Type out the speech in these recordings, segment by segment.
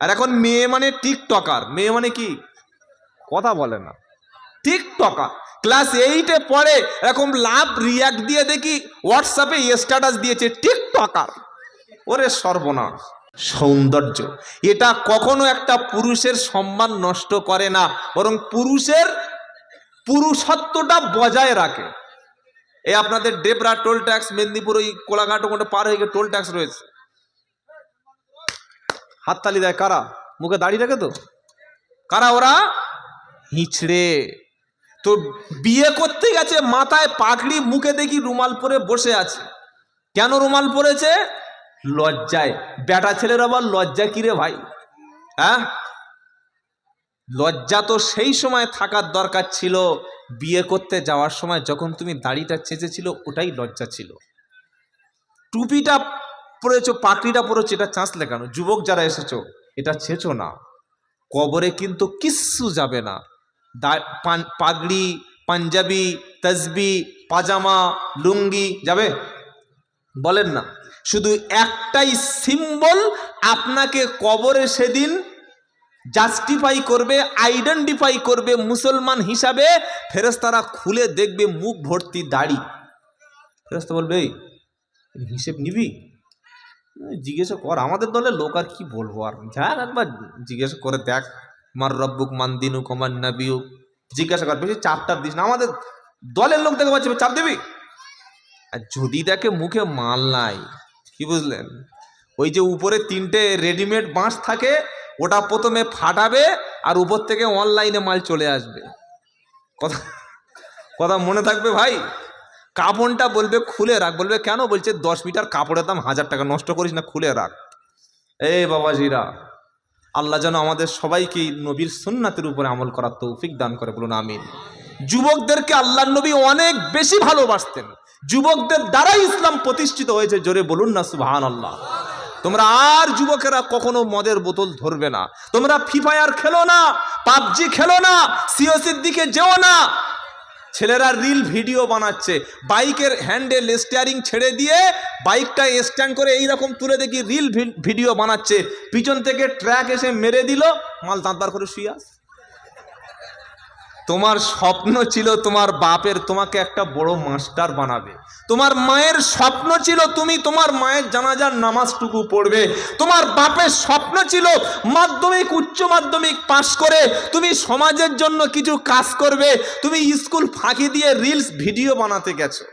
আর এখন মেয়ে মানে টিকটকার। মেয়ে মানে কি? কথা বলে না। টিকটকার। ক্লাস এইটে পড়ে এরকম লাভ রিয়াক্ট দিয়ে দেখি হোয়াটসঅ্যাপে স্ট্যাটাস দিয়েছে টিকটকার। ওরে সর্বনাশ। সৌন্দর্য। এটা কখনো একটা পুরুষের সম্মান নষ্ট করে না, বরং পুরুষের পুরুষত্বটা বজায় রাখে। এই আপনাদের ডেবরা টোল ট্যাক্স মেদিনীপুর ওই কোলাঘাট ওখানে পার হয়ে গিয়ে টোল ট্যাক্স রয়েছে। হাততালি দেয়, কারা? মুখে দাড়ি রাখে তো? কারা ওরা? হিঁচড়ে। তো বিয়ে করতে গেছে, মাথায় পাগড়ি, মুখে দেখি রুমাল পরে বসে আছে। কেন রুমাল পরেছে? লজ্জায়। বেটা ছেলের আবার লজ্জা কিরে ভাই? হ্যাঁ? লজ্জা তো সেই সময় থাকার দরকার ছিল। বিয়ে করতে যাওয়ার সময় যখন তুমি দাড়িটা চেঁচেছিল, ওটাই লজ্জা ছিল। টুপিটা পরেছো পাকড়িটা পরেছো এটা চাঁচলে লেখানো। যুবক যারা এসেছ, এটা ছেঁচো না। কবরে কিন্তু কিচ্ছু যাবে না। পাগড়ি, পাঞ্জাবি তসবি পাজামা, লুঙ্গি যাবে? বলেন না। শুধু একটাই সিম্বল আপনাকে কবরে সেদিন জাস্টিফাই করবে আইডেন্টিফাই করবে মুসলমান হিসাবে। ফেরেস্তারা খুলে দেখবে মুখ ভর্তি দাড়ি। ফেরেস্তা বলবে হিসেব নিবি? জিজ্ঞাসা কর, আমাদের দলের লোক আর কি বলব? আর যা একবার জিজ্ঞাসা করে দেখ, মার রব্বুক মান দিনুক আমার নাবিউক। জিজ্ঞাসা কর, বেশি চাপ টাপ দিস না, আমাদের দলের লোক দেখে পাচ্ছে চাপ দিবি? আর যদি দেখে মুখে মাল নাই, কি বুঝলেন? ওই যে উপরে তিনটে রেডিমেড বাঁশ থাকে, ওটা প্রথমে ফাটাবে আর উপর থেকে অনলাইনে মাল চলে আসবে। কথা কথা মনে থাকবে ভাই? কাপড়টা বলবে খুলে রাখ, বলবে কেন? বলছে, দশ মিটার কাপড়ের দাম হাজার টাকা, নষ্ট করিস না, খুলে রাখ। এই বাবাজিরা, আল্লাহ যেন আমাদের সবাইকে নবীর সুন্নাতের উপরে আমল করার তৌফিক দান করে, বলুন আমিন। যুবকদেরকে আল্লাহ নবী অনেক বেশি ভালোবাসতেন। যুবকদের দ্বারাই ইসলাম প্রতিষ্ঠিত হয়েছে, জোরে বলুন না সুবহান আল্লাহ তোমরা আর যুবকেরা কখনো মদের বোতল ধরবে না। তোমরা ফ্রি ফায়ার খেলো না, পাবজি খেলো না, সিওসির দিকে যেও না। ছেলেরা রিল ভিডিও বানাচ্ছে। বাইকের হ্যান্ডেল স্টিয়ারিং ছেড়ে দিয়ে বাইকটা স্ট্যান্ড করে এই রকম তুলে দেখি রিল ভিডিও বানাচ্ছে। পিছন থেকে ট্র্যাক এসে মেরে দিল, মাল দাঁত করে শুয়ে আস তোমার স্বপ্ন ছিল তোমার বাপের তোমাকে একটা বড় মাস্টার বানাবে। তোমার মায়ের স্বপ্ন ছিল তুমি তোমার মায়ের জানাজার নামাজটুকু পড়বে। তোমার বাপের স্বপ্ন ছিল মাধ্যমিক, উচ্চ মাধ্যমিক পাশ করে তুমি সমাজের জন্য কিছু কাজ করবে। তুমি স্কুল ফাঁকি দিয়ে রিলস ভিডিও বানাতে গেছো।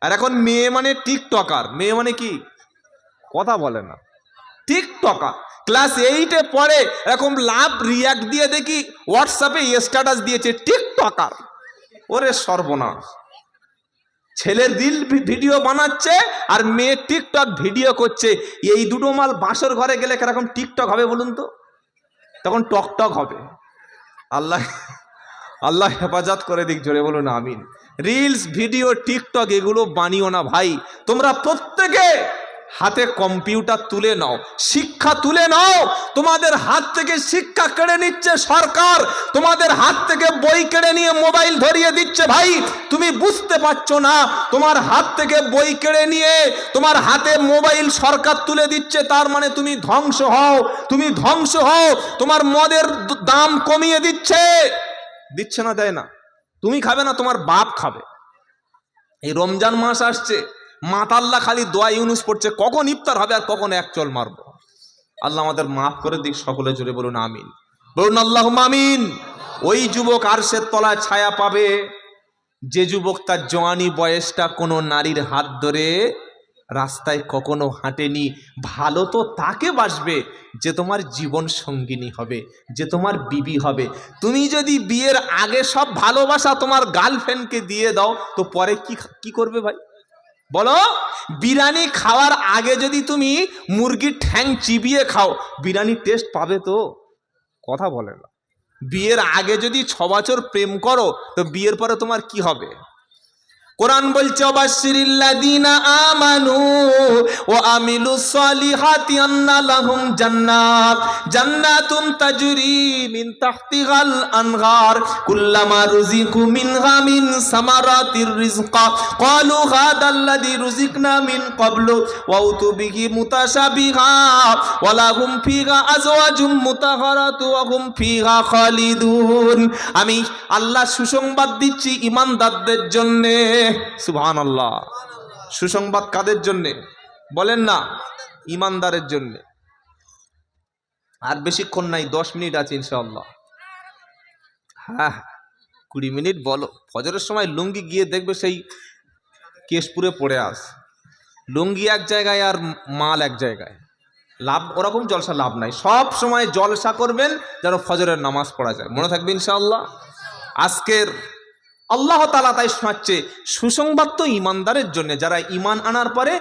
আর এখন মেয়ে মানে টিকটকার। মেয়ে মানে কি? কথা বলে না। টিকটকার। ক্লাস এইটে পড়ে এরকম লাভ রিয়াক্ট দিয়ে দেখি হোয়াটসঅ্যাপে স্ট্যাটাস দিয়েছে টিকটকার। ওরে সর্বনাশ। ছেলের রিল ভিডিও বানাচ্ছে আর মেয়ে টিকটক ভিডিও করছে। এই দুটো মাল বাঁশর ঘরে গেলে কীরকম টিকটক হবে বলুন তো? তখন টকটক হবে। আল্লাহ আল্লাহ হেফাজত করে দিক জোরে বলুন, আমিন। রিলস, ভিডিও, টিকটক, এগুলো বানিও না ভাই। তোমরা প্রত্যেকে হাতে কম্পিউটার তুলে নাও, শিক্ষা তুলে নাও। তোমাদের হাত থেকে শিক্ষা কেড়ে নিচ্ছে সরকার। তোমাদের হাত থেকে বই কেড়ে নিয়ে মোবাইল ধরিয়ে দিচ্ছে ভাই। তুমি বুঝতে পারছ না, তোমার হাত থেকে বই কেড়ে নিয়ে তোমার হাতে মোবাইল সরকার তুলে দিচ্ছে, তার মানে তুমি ধ্বংস হও। তুমি ধ্বংস হও, তোমার মদের দাম কমিয়ে দিচ্ছে। দিচ্ছে না, দেয় না। তুমি খাবে না, তোমার বাপ খাবে। এই রমজান মাস আসছে। মাতাল্লা খালি দোয়া ইউনুস পড়ছে, কখন ইফতার হবে আর কখন এক চল মারবো? আল্লাহ আমাদের মাফ করে দিক, সকলে জুড়ে বলুন, আমিন। বলুন আল্লাহ আমিন। ওই যুবক আরশের তলায় ছায়া পাবে, যে যুবক তার জওয়ানি বয়সটা কোনো নারীর হাত ধরে রাস্তায় কখনো হাঁটেনি, ভালো তো তাকে বাসবে যে তোমার জীবন সঙ্গিনী হবে, যে তোমার বিবি হবে। তুমি যদি বিয়ের আগে সব ভালোবাসা তোমার গার্লফ্রেন্ডকে দিয়ে দাও, তো পরে কি কি করবে ভাই? বলো, বিরিয়ানি খাওয়ার আগে যদি তুমি মুরগির ঠ্যাং চিবিয়ে খাও বিরিয়ানি টেস্ট পাবে তো? কথা বলে না। বিয়ের আগে যদি ছ বছর প্রেম করো, তো বিয়ের পরে তোমার কি হবে? কোরআন বলছে অবাশিরিল্লাদিনা আমানু ও আমিলু সলিহাতি আন্না লাহুম জান্নাত। জান্নাতুন তাজরি মিন তাহতিহাল আনহার কুল্লামা রুজিকু মিনহা মিন সামারাতির রিজকা। ক্বালু হাদাল্লাযী রুজিকনা মিন ক্বাবলু ওয়া উতু বিহি মুতাশাবিহা। ওয়া লাহুম ফিহা আজওয়াজুম মুতাহহারাতু ওয়া হুম ফিহা খালিদুন। আমি আল্লাহ সুসংবাদ দিচ্ছি ইমানদারদের জন্যে। সুবহানাল্লাহ। সুসংবাদ কাদের জন্যে? বলেন না, ইমানদারের জন্যে। আর বেশিক্ষণ নাই, দশ মিনিট আছে ইনশাআল্লাহ। হ্যাঁ কুড়ি মিনিট বলো। ফজরের সময় লুঙ্গি গিয়ে দেখবে সেই কেশপুরে পড়ে আস। লুঙ্গি এক জায়গায় আর মাল এক জায়গায়। লাভ, ওরকম জলসা লাভ নাই। সব সময় জলসা করবেন যেন ফজরের নামাজ পড়া যায়। মনে থাকবে ইনশাআল্লাহ? আজকের আল্লাহ তালা তাই শোনাচ্ছে, সুসংবাদ তো ইমানদারের জন্য। যারা ইমান আনার পরে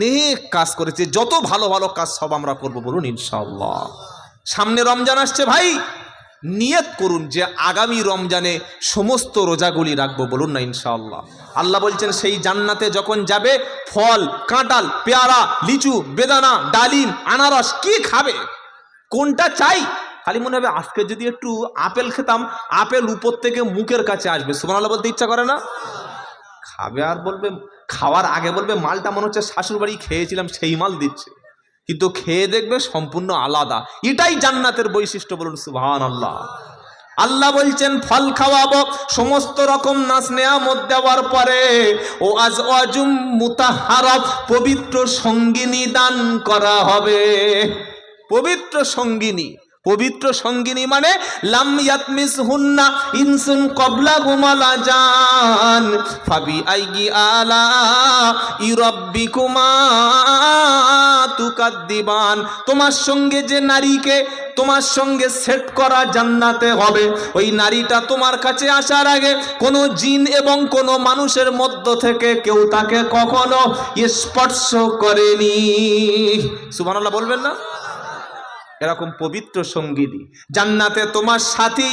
নেক কাজ করেছে, যত ভালো ভালো কাজ সব আমরা করব বলুন ইনশাআল্লাহ। সামনে রমজান আসছে ভাই, নিয়ত করুন যে আগামী রমজানে সমস্ত রোজাগুলি রাখব বলুন না ইনশাআল্লাহ। আল্লাহ বলছেন, সেই জান্নাতে যখন যাবে, ফল, কাঁঠাল, পেয়ারা, লিচু, বেদানা, ডালিম, আনারস, কি খাবে? কোনটা চাই? খালি মনে হবে আজকে যদি একটু আপেল খেতাম, আপেল উপর থেকে মুখের কাছে আসবে। সুবহানাল্লাহ বলতে ইচ্ছা করে না? খাবে আর বলবে, খাওয়ার আগে বলবে, মালটা মনে হচ্ছে শাশুড় বাড়ি খেয়েছিলাম, সেই মাল দিচ্ছে। কিন্তু খেয়ে দেখবে সম্পূর্ণ আলাদা। এটাই জান্নাতের বৈশিষ্ট্য বলুন সুবহান আল্লাহ আল্লাহ বলছেন, ফল খাওয়াবো, সমস্ত রকম নাচ নেয়ামত দেওয়ার পরে, ও আজ অজুম মুতাহারব, পবিত্র সঙ্গিনী দান করা হবে। পবিত্র সঙ্গিনী। পবিত্র সঙ্গিনী মানে লাম ইয়াতমিস হুন্না ইনসুন কবলা তোমার সঙ্গে যে নারীকে, তোমার সঙ্গে সেট করা জান্নাতে হবে। ওই নারীটা তোমার কাছে আসার আগে কোনো জিন এবং কোনো মানুষের মধ্য থেকে কেউ তাকে কখনো স্পর্শ করেনি। সুবহানাল্লাহ বলবেন না? এরকম পবিত্র সঙ্গীতই জান্নাতে তোমার সাথী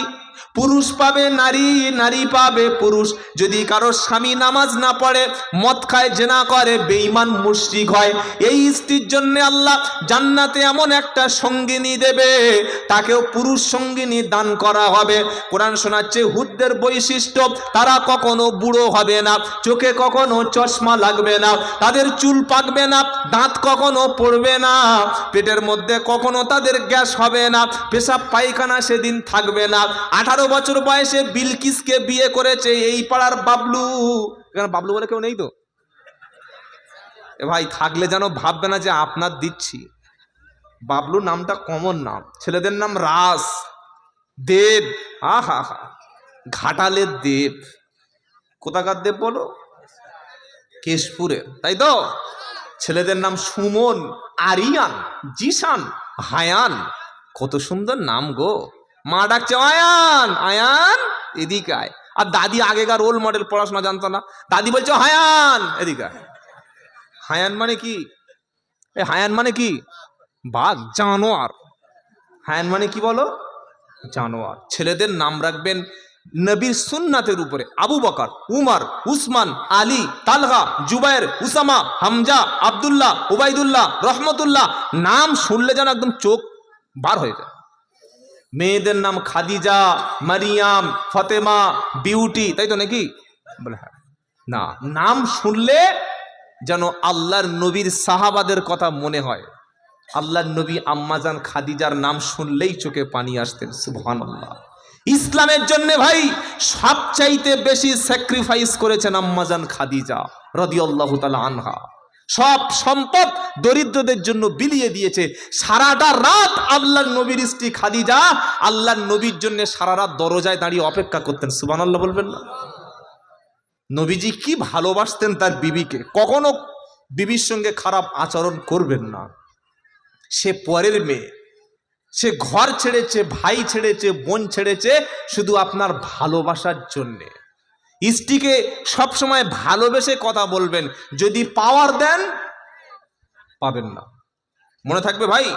পুরুষ পাবে নারী নারী পাবে পুরুষ। যদি কারও স্বামী নামাজ না পড়ে, মদ খায়, জেনা করে, বেঈমান মুশরিক হয়, এই স্ত্রীর জন্য আল্লাহ জান্নাতে এমন একটা সঙ্গিনী দেবে, তাকেও পুরুষ সঙ্গিনী দান করা হবে। কোরআন শোনাচ্ছে, হুদদের বৈশিষ্ট্য, তারা কখনো বুড়ো হবে না, চোখে কখনো চশমা লাগবে না, তাদের চুল পাকবে না, দাঁত কখনো পড়বে না, পেটের মধ্যে কখনো তাদের গ্যাস হবে না, পেশাব পায়খানা সেদিন থাকবে না। আঠারো বছর বয়সে বিলকিসকে বিয়ে করেছে এই পাড়ার বাবলু। এখানে বাবলু বলে কেউ নেই তো? ভাই, থাকলে যেন ভাববে না যে আপনার দিচ্ছি। বাবলু নামটা কমন নাম। ছেলেদের নাম রাস। দেব। আহা হা ঘাটালের দেব। কোথাকার দেব বলো? কেশপুরের তাই তো? ছেলেদের নাম সুমন, আরিয়ান জিসান হায়ান। কত সুন্দর নাম গো। মা ডাকছে, আয়ান আয়ান, এদিকে আয়। আর দাদি আগেকার রোল মডেল পড়াশোনা জানতো না। দাদি বলছে হায়ান এদিকে হায়ান মানে কি? এ হায়ান মানে কি? বাঘ, জানোয়ার। হায়ান মানে কি বলো? জানোয়ার। ছেলেদের নাম রাখবেন নবীর সুন্নাতের উপরে। আবু বকর, উমর, উসমান, আলী, তালহা, জুবাইর, উসামা, হামজা, আব্দুল্লাহ, উবাইদুল্লাহ, রহমতুল্লাহ। নাম শুনলে যেন একদম চোখ বার হয়ে যায়। মেয়েদের নাম খাদিজা, মারিয়াম, ফতেমা, বিউটি, তাই তো নাকি? বলে হ্যাঁ। না, নাম শুনলে যেন আল্লাহর নবীর সাহাবাদের কথা মনে হয়। আল্লাহর নবী আম্মাজান খাদিজার নাম শুনলেই চোখে পানি আসতেন সুবহানাল্লাহ। ইসলামের জন্য ভাই, সবচাইতে বেশি স্যাক্রিফাইস করেছেন আম্মাজান খাদিজা, রদিয়াল্লাহু তালা আনহা। সব সম্পদ দরিদ্রদের জন্য বিলিয়ে দিয়েছে। সারাটা রাত আল্লাহর নবীর স্ত্রী খাদিজা আল্লাহর নবীর জন্য সারা রাত দরজায় দাঁড়িয়ে অপেক্ষা করতেন। সুবহানাল্লাহ বলবেন না? নবীজি কি ভালোবাসতেন তার বিবিকে? কখনো বিবির সঙ্গে খারাপ আচরণ করবেন না। সে পরের মেয়ে। সে ঘর ছেড়েছে, ভাই ছেড়েছে, বোন ছেড়েছে শুধু আপনার ভালোবাসার জন্যে। স্ত্রীকে সবসময় ভালোবেসে কথা বলবেন। যদি পাওয়ার দেন, পাবেন না। মনে থাকবে ভাই,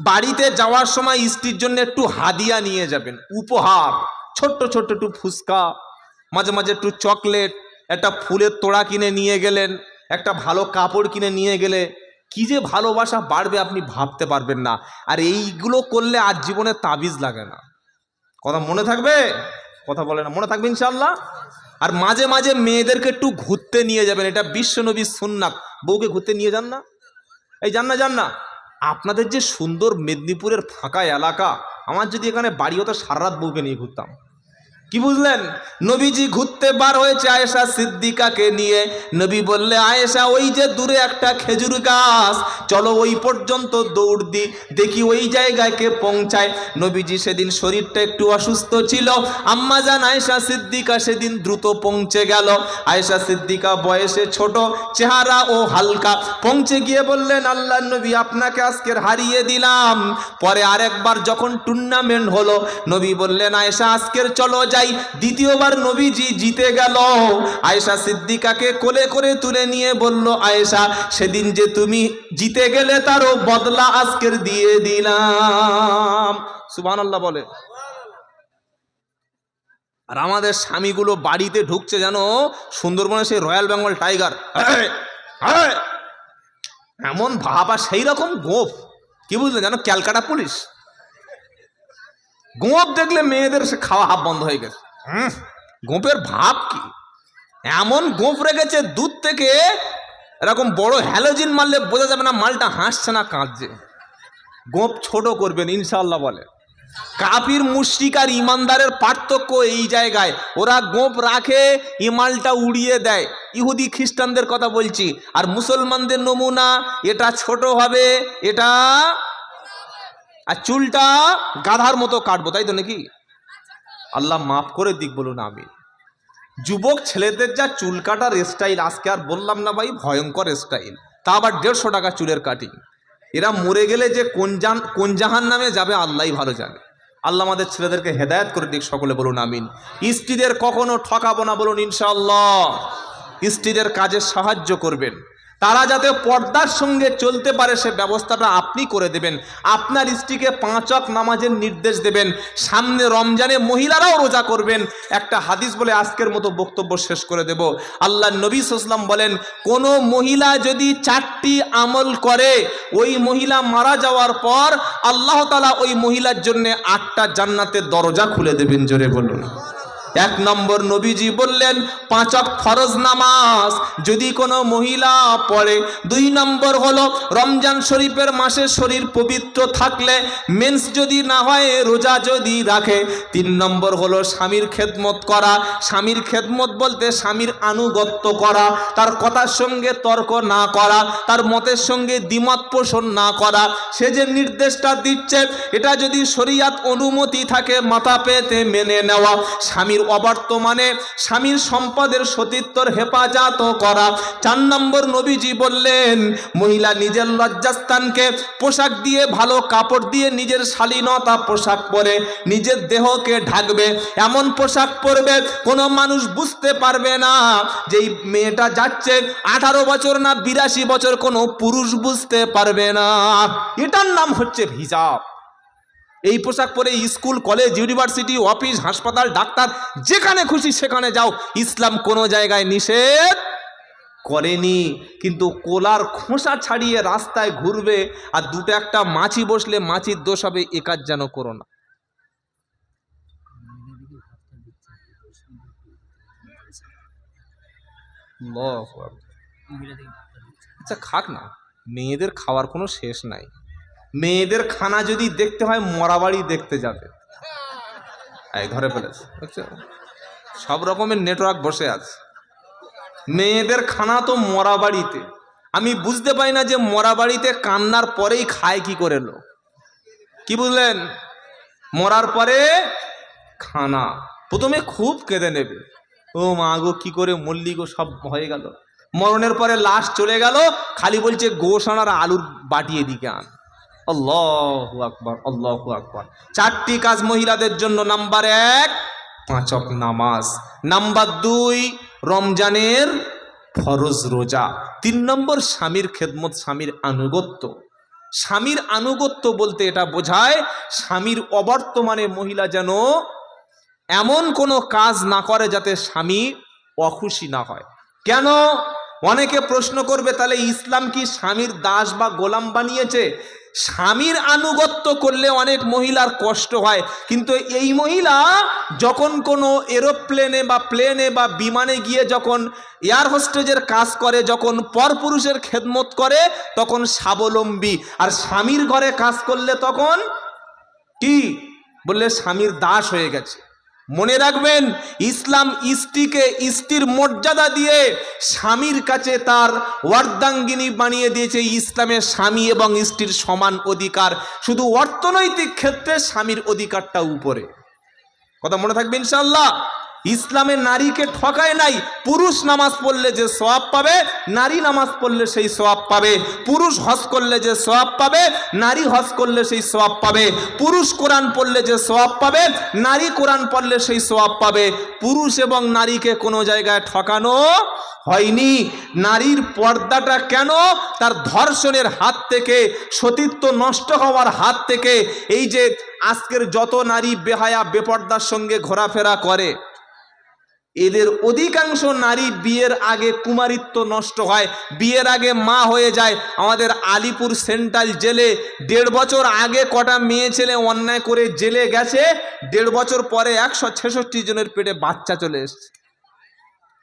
বাড়িতে যাওয়ার সময় স্ত্রীর জন্য একটু হাদিয়া নিয়ে যাবেন। উপহার, ছোট্ট ছোট্ট একটু ফুচকা, মাঝে মাঝে একটু চকলেট একটা ফুলের তোড়া কিনে নিয়ে গেলেন, একটা ভালো কাপড় কিনে নিয়ে গেলে, কি যে ভালোবাসা বাড়বে আপনি ভাবতে পারবেন না। আর এইগুলো করলে আজ জীবনে তাবিজ লাগে না। কথা মনে থাকবে? কথা বলে না। মনে থাকবে ইনশাল্লাহ আর মাঝে মাঝে মেয়েদেরকে একটু ঘুরতে নিয়ে যাবেন, এটা বিশ্বনবী সুন্নাত। বউকে ঘুরতে নিয়ে যান না? এই যান না যান না। আপনাদের যে সুন্দর মেদিনীপুরের ফাঁকা এলাকা, আমার যদি এখানে বাড়ি হতো সারা রাত বউকে নিয়ে ঘুরতাম। কি বুঝলেন? নবীজি ঘুরতে বার হয়েছে আয়েশা সিদ্দিকাকে নিয়ে। নবী বললে, আয়েশা, ওই যে দূরে একটা খেজুর গাছ। চলো ওই পর্যন্ত দৌড় দি, দেখি ওই জায়গায় কে পৌঁছায়। নবীজি সেদিন শরীরটা একটু অসুস্থ ছিল। আম্মা জান, আয়েশা সিদ্দিকা সেদিন দ্রুত পৌঁছে গেল। আয়েশা সিদ্দিকা বয়সে ছোট, চেহারা ও হালকা। পৌঁছে গিয়ে বললেন, আল্লাহ নবী, আপনাকে আজকের হারিয়ে দিলাম। পরে আরেকবার যখন টুর্নামেন্ট হলো, নবী বললেন, আয়েশা, আজকের চলো যাই। দ্বিতীয়বার নবীজি জিতে গেল। আয়েশা সিদ্দিকাকে কোলে করে তুলে নিয়ে বলল, আয়েশা, সেদিন যে তুমি জিতে গেলে তারও বদলা আজকের দিয়ে দিলাম। সুবহান আল্লাহ বলে। আর আমাদের স্বামীগুলো বাড়িতে ঢুকছে যেন সুন্দরবনে সেই রয়্যাল বেঙ্গল টাইগার। এমন ভাব আর সেই রকম গোপ কি বুঝলেন? যেন ক্যালকাটা পুলিশ। গোপ দেখলে মেয়েদের সে খাওয়া হাফ বন্ধ হয়ে গেছে। হুম, গোপের ভাব কি? এমন গোপ রেখেছে দুধ থেকে এরকম বড় হ্যালোজিন মারলে বোঝা যাবে না মালটা হাসছে না কাঁদছে। গোঁপ ছোট করবেন ইনশাল্লাহ বলে। কাপির মুশরিক আর ইমানদারের পার্থক্য এই জায়গায়। ওরা গোপ রাখে ইমালটা উড়িয়ে দেয়। ইহুদি খ্রিস্টানদের কথা বলছি। আর মুসলমানদের নমুনা এটা ছোট হবে এটা আর চুলটা গাধার মতো কাটবো, তাই তো নাকি? আল্লাহ মাফ করে দিক বলুন আমি যুবক ছেলেদের যা চুল কাটার স্টাইল আজকে আর বললাম না ভাই, ভয়ঙ্কর স্টাইল তা আবার দেড়শো টাকা চুলের কাটিং এরা মরে গেলে যে কোন জান, কোন জাহান নামে যাবে, আল্লাহই ভালো জানে। আল্লাহ আমাদের ছেলেদেরকে হেদায়েত করে দিক সকলে বলুন, আমিন। স্ত্রীদের কখনো ঠকাবো না বলুন, ইনশাআল্লাহ। স্ত্রীদের কাজে সাহায্য করবেন। তারা যাতে পর্দার সঙ্গে চলতে পারে সে ব্যবস্থাটা আপনি করে দেবেন। আপনার স্ত্রীকে পাঁচক নামাজের নির্দেশ দেবেন। সামনে রমজানে মহিলারাও রোজা করবেন। একটা হাদিস বলে আজকের মতো বক্তব্য শেষ করে দেব। আল্লাহ নবী সাল্লাম বলেন, কোনো মহিলা যদি চারটি আমল করে, ওই মহিলা মারা যাওয়ার পর আল্লাহ তালা ওই মহিলার জন্য আটটা জান্নাতের দরজা খুলে দেবেন জোরে বলুন। এক নম্বর নবীজি বললেন, পাঁচক ফরজ নামাজ। যদি কোনো মহিলা পড়ে, দুই নম্বর হলো রমজান শরীফের মাসে শরীর পবিত্র থাকলে, মেন্স যদি না হয়, রোজা যদি রাখে। তিন নম্বর হলো স্বামীর খেদমত করা। স্বামীর খেদমত বলতে স্বামীর আনুগত্য করা, তার কথার সঙ্গে তর্ক না করা, তার মতের সঙ্গে দ্বিমত পোষণ না করা। সে যে নির্দেশটা দিচ্ছে, এটা যদি শরিয়াত অনুমতি থাকে মাথা পেতে মেনে নেওয়া। স্বামীর অবর্তমানে স্বামীর সম্পদের সতীত্বর হেফাজত করা। চার নম্বর নবীজি বললেন, মহিলা নিজের লজ্জাস্থানকে পোশাক দিয়ে ভালো কাপড় দিয়ে নিজের শালীনতা পোশাক পরে নিজের দেহকে ঢাকবে। এমন পোশাক পরবে কোনো মানুষ বুঝতে পারবে না। যে এই মেয়েটা যাচ্ছে, আঠারো বছর না বিরাশি বছর কোনো পুরুষ বুঝতে পারবে না। এটার নাম হচ্ছে হিজাব। এই পোশাক পরে স্কুল, কলেজ, ইউনিভার্সিটি, অফিস, হাসপাতাল, ডাক্তার, যেখানে খুশি সেখানে যাও। ইসলাম কোনো জায়গায় নিষেধ করেনি, কিন্তু কোলার খোসা ছাড়িয়ে রাস্তায় ঘুরবে আর দুটো একটা মাছি বসলে মাছির দোষ হবে, এ কাজ যেন করো না। আচ্ছা খাক না, মেয়েদের খাওয়ার কোনো শেষ নাই। মেয়েদের খানা যদি দেখতে হয় মরাবাড়ি দেখতে যাবে। এই, ধরে ফেলেছে? সব রকমের নেটওয়ার্ক বসে আছে। মেয়েদের খানা তো মরাবাড়িতে আমি বুঝতে পারি না যে মরাবাড়িতে কান্নার পরেই খায় কি করে লোক। কি বুঝলেন? মরার পরে খানা। প্রথমে খুব কেঁদে নেবে। ও মা গো, কি করে মল্লি গো, সব হয়ে গেল। মরণের পরে লাশ চলে গেল, খালি বলছে গোসান আর আলুর বাটিয়ে দিকে আন। আল্লাহ আকবর আল্লাহ আকবর। চারটি কাজ মহিলাদের জন্য। নাম্বার এক, পাঁচক নামাজ। নাম্বার দুই, রমজানের ফরজ রোজা। তিন নম্বর, স্বামীর খেদমত, স্বামীর আনুগত্য। স্বামীর আনুগত্য বলতে এটা বোঝায়, স্বামীর অবর্তমানে মহিলা যেন এমন কোনো কাজ না করে যাতে স্বামী অখুশি না হয়। কেন? অনেকে প্রশ্ন করবে, তাহলে ইসলাম কি স্বামীর দাস বা গোলাম বানিয়েছে? স্বামীর আনুগত্য করলে অনেক মহিলার কষ্ট হয়। কিন্তু এই মহিলা যখন কোনো এরোপ্লেনে বা প্লেনে বা বিমানে গিয়ে যখন এয়ার হোস্টেজের কাজ করে, যখন পরপুরুষের খেদমত করে, তখন স্বাবলম্বী। আর স্বামীর ঘরে কাজ করলে তখন কি? বললে স্বামীর দাস হয়ে গেছে। মনে রাখবেন, ইসলাম স্ত্রীকে স্ত্রীর মর্যাদা দিয়ে স্বামীর কাছে তার অর্ধাঙ্গিনী বানিয়ে দিয়েছে। ইসলামের স্বামী এবং স্ত্রীর সমান অধিকার। শুধু অর্থনৈতিক ক্ষেত্রে স্বামীর অধিকারটা উপরে। কথা মনে থাকবে ইনশাল্লাহ ইসলামে নারীকে ঠকায় নাই, পুরুষ নামাজ পড়লে যে সওয়াব পাবে, নারী নামাজ পড়লে সেই সওয়াব পাবে, পুরুষ হজ করলে যে সওয়াব পাবে, নারী হজ করলে সেই সওয়াব পাবে, পুরুষ কোরআন পড়লে যে সওয়াব পাবে, নারী কোরআন পড়লে সেই সওয়াব পাবে, পুরুষ এবং নারীকে কোনো জায়গায় ঠকানো হয়নি। নারীর পর্দাটা কেন? তার ধর্ষণের হাত থেকে, সতীত্ব নষ্ট হওয়ার হাত থেকে, এই যে আজকের যত নারী বেহায়া, বেপর্দার সঙ্গে ঘোরাফেরা করে এদের অধিকাংশ নারী বিয়ের আগে কুমারিত্ব নষ্ট হয়। বিয়ের আগে মা হয়ে যায়। আমাদের আলিপুর সেন্ট্রাল জেলে দেড় বছর আগে কটা মেয়ে ছেলে অন্যায় করে জেলে গেছে। দেড় বছর পরে একশো ছেষট্টি জনের পেটে বাচ্চা চলে এসছে।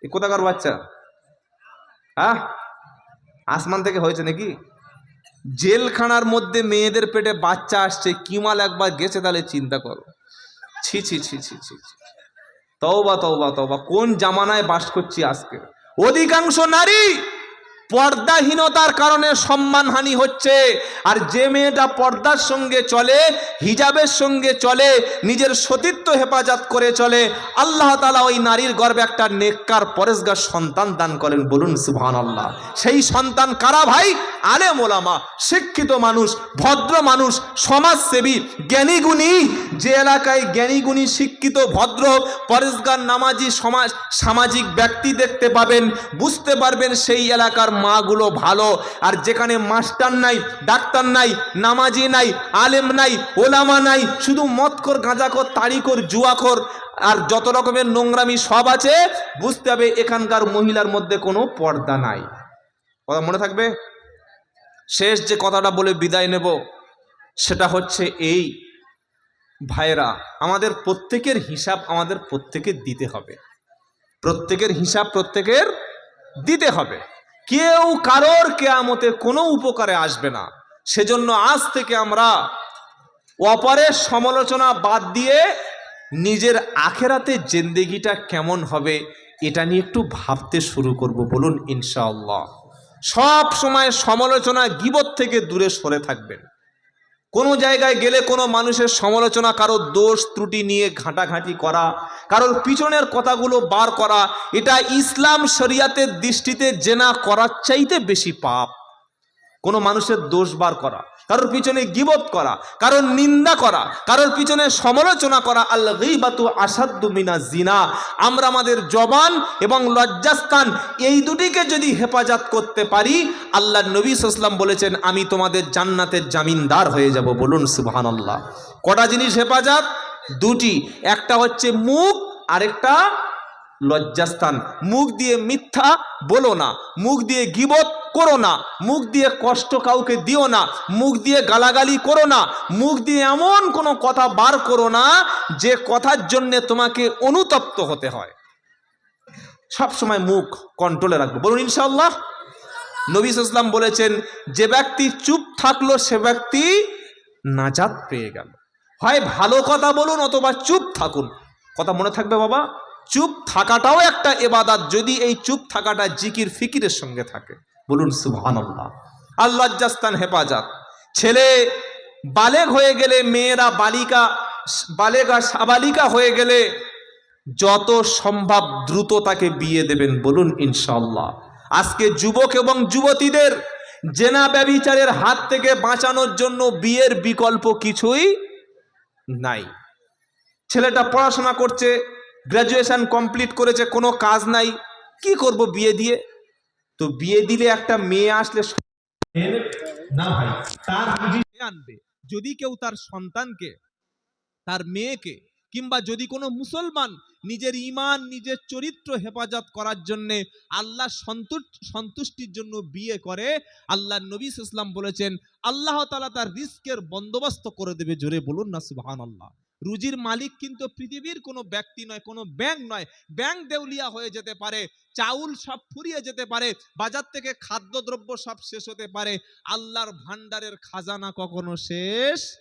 এ কোথাকার বাচ্চা? হ্যাঁ আসমান থেকে হয়েছে নাকি? জেলখানার মধ্যে মেয়েদের পেটে বাচ্চা আসছে। কিমাল একবার গেছে তাহলে চিন্তা করো। ছি ছি ছি ছি ছি ছি। তওবা তওবা তওবা। কোন জামানায় বাস করছি আজকে? অধিকাংশ নারী পর্দাহীনতার কারণে সম্মানহানি হচ্ছে। আর যে মেয়েটা পর্দার সঙ্গে চলে, হিজাবের সঙ্গে চলে, নিজের সতীত্ব হেফাজত করে চলে, আল্লাহ তালা ওই নারীর গর্বে একটা নেককার, পরেশগার সন্তান দান করেন বলুন সুবহান আল্লাহ সেই সন্তান কারা ভাই? আলে মোলামা শিক্ষিত মানুষ, ভদ্র মানুষ, সমাজসেবী, জ্ঞানীগুণী। যে এলাকায় জ্ঞানীগুণী, শিক্ষিত, ভদ্র, পরেশগার নামাজি সমাজ, সামাজিক ব্যক্তি দেখতে পাবেন, বুঝতে পারবেন সেই এলাকার মাগুলো ভালো। আর যেখানে মাস্টার নাই, ডাক্তার নাই, নামাজি নাই, আলেম নাই, ওলামা নাই, শুধু মদখোর, গাঁজাখোর, তাড়িখোর, জুয়াখোর আর যত রকমের নোংরামি সব আছে, বুঝতে হবে এখানকার মহিলার মধ্যে কোনো পর্দা নাই। কথা মনে থাকবে? শেষ যে কথাটা বলে বিদায় নেব, সেটা হচ্ছে এই। ভাইরা আমাদের প্রত্যেকের হিসাব আমাদের প্রত্যেকের দিতে হবে। প্রত্যেকের হিসাব প্রত্যেকের দিতে হবে। কেউ কারোর কেয়ামতে কোনো উপকারে আসবে না। সেজন্য আজ থেকে আমরা অপরের সমালোচনা বাদ দিয়ে নিজের আখেরাতে জেন্দেগিটা কেমন হবে এটা নিয়ে একটু ভাবতে শুরু করব, বলুন ইনশাআল্লাহ। সব সময় সমালোচনা গিবত থেকে দূরে সরে থাকবেন। কোনো জায়গায় গেলে কোনো মানুষের সমালোচনা কারোর দোষ, ত্রুটি নিয়ে ঘাঁটাঘাঁটি করা, কারোর পিছনের কথাগুলো বার করা, এটা ইসলাম শরিয়াতের দৃষ্টিতে জেনা করার চাইতে বেশি পাপ। কোনো মানুষের দোষ বার করা। কারোর পিছনে গিবত করা, কারোর নিন্দা করা, কারোর পিছনে সমালোচনা করা আল্লাহ গিবাতু আসাদ্দু মিনা জিনা। আমরা আমাদের জবান এবং লজ্জাস্থান এই দুটিকে যদি হেফাজত করতে পারি আল্লাহ নবী সাল্লাম বলেছেন, আমি তোমাদের জান্নাতের জামিনদার হয়ে যাব। বলুন সুবহান আল্লাহ কটা জিনিস হেফাজত? দুটি। একটা হচ্ছে মুখ, আরেকটা লজ্জাস্থান। মুখ দিয়ে মিথ্যা বলো না। মুখ দিয়ে গিবত করো না। মুখ দিয়ে কষ্ট কাউকে দিও না। মুখ দিয়ে গালাগালি করো না। মুখ দিয়ে এমন কোনো কথা বার করো না যে কথার জন্যে তোমাকে অনুতপ্ত হতে হয়। সব সময় মুখ কন্ট্রোলে রাখব। বলুন ইনশাল্লাহ নবী ইসলাম বলেছেন, যে ব্যক্তি চুপ থাকল, সে ব্যক্তি নাজাত পেয়ে গেল। হয় ভালো কথা বলুন অথবা চুপ থাকুন। কথা মনে থাকবে বাবা? চুপ থাকাটাও একটা এবাদাত। যদি এই চুপ থাকাটা জিকির ফিকিরের সঙ্গে থাকে। বলুন আল্লাহ আল্লাহ জাস্তান হেফাজত। ছেলে বালেগ হয়ে গেলে, মেয়েরা বালিকা, বালেগা সাবালিকা হয়ে গেলে যত সম্ভব দ্রুত তাকে বিয়ে দেবেন বলুন ইনশাল্লাহ আজকে যুবক এবং যুবতীদের জেনা ব্যবিচারের হাত থেকে বাঁচানোর জন্য বিয়ের বিকল্প কিছুই নাই। ছেলেটা পড়াশোনা করছে, গ্র্যাজুয়েশন কমপ্লিট করেছে, কোনো কাজ নাই। কি করব বিয়ে দিয়ে? তো বিয়ে দিলে একটা মেয়ে আসলে না ভাই তার আনবে? যদি কেউ তার সন্তানকে তার মেয়েকে কিংবা যদি কোনো মুসলমান নিজের ইমান নিজের চরিত্র হেফাজত করার জন্যে আল্লাহ সন্তুষ্ট সন্তুষ্টির জন্য বিয়ে করে আল্লাহ নবী ইসলাম বলেছেন আল্লাহ তালা তার রিস্কের বন্দোবস্ত করে দেবে। জোরে বলুন না সুবাহান আল্লাহ রুজির মালিক কিন্তু পৃথিবীর কোনো ব্যক্তি নয়, কোনো ব্যাংক নয়। ব্যাংক দেউলিয়া হয়ে যেতে পারে, চাউল সব ফুরিয়ে যেতে পারে, বাজার থেকে খাদ্যদ্রব্য সব শেষ হতে পারে। আল্লাহর ভান্ডারের খাজানা কখনো শেষ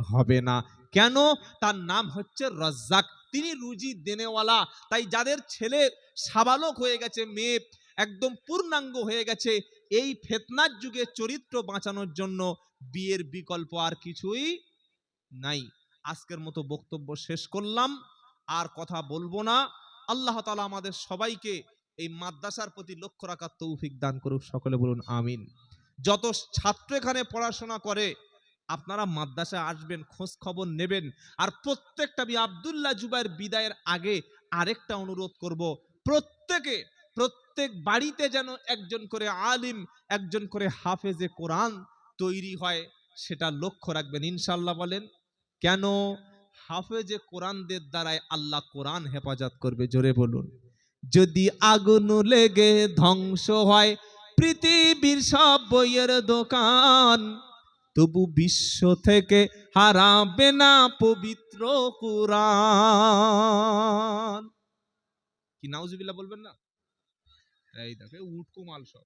হবে না। কেন? তার নাম হচ্ছে রজ্জাক। তিনি রুজি দেনেওয়ালা। তাই যাদের ছেলে সাবালক হয়ে গেছে, মেয়ে একদম পূর্ণাঙ্গ হয়ে গেছে, এই ফেতনার যুগে চরিত্র বাঁচানোর জন্য বিয়ের বিকল্প আর কিছুই নাই। আজকের মতো বক্তব্য শেষ করলাম। আর কথা বলব না। আল্লাহ তালা আমাদের সবাইকে এই মাদ্রাসার প্রতি লক্ষ্য রাখার তৌফিক দান করুক, সকলে বলুন আমিন। যত ছাত্র এখানে পড়াশোনা করে, আপনারা মাদ্রাসায় আসবেন, খোঁজ খবর নেবেন। আর প্রত্যেকটা আমি আবদুল্লাহ জুবাইয়ের বিদায়ের আগে আরেকটা অনুরোধ করব, প্রত্যেকে, প্রত্যেক বাড়িতে যেন একজন করে আলিম, একজন করে হাফেজে কোরআন তৈরি হয়, সেটা লক্ষ্য রাখবেন ইনশাল্লাহ বলেন। কেন? হাফেজে কোরআনদের দ্বারাই আল্লাহ কোরআন হেফাজত করবে, জোরে বলুন। যদি আগুন লেগে ধ্বংস হয় পৃথিবীর সব বইয়ের দোকান, তবু বিশ্ব থেকে হারাবে না পবিত্র কোরআন। কি, নাউজুবিল্লাহ বলবেন না? এই দেখে উটকো মাল সব।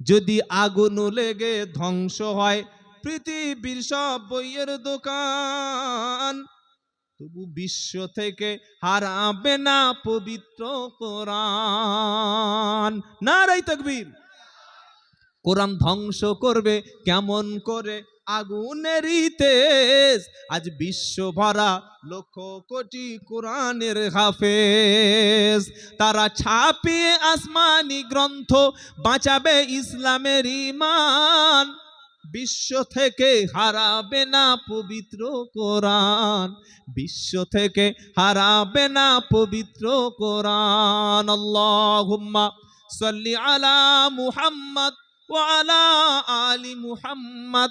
যদি আগুন লেগে ধ্বংস হয় পৃথিবীর সব বইয়ের দোকান। তবু বিশ্ব থেকে হারাবে না পবিত্র কোরআন। নারাই তকবীর। কোরআন ধ্বংস করবে কেমন করে? আগুনের তেজ আজ বিশ্ব ভরা লক্ষ কোটি কোরআনের হাফেজ। তারা ছাপিয়ে আসমানি গ্রন্থ বাঁচাবে ইসলামের ইমান বিশ্ব থেকে হারাবে না পবিত্র কোরআন। বিশ্ব থেকে হারাবে না পবিত্র কোরআন। আল্লাহুম্মা সাল্লি আলা মুহাম্মদ ওয়া আলা আলি মুহাম্মদ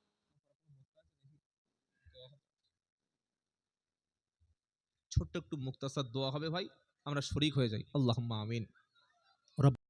ছোট্ট একটু মুক্তাসার দোয়া হবে ভাই আমরা শরিক হয়ে যাই। আল্লাহ আমিন।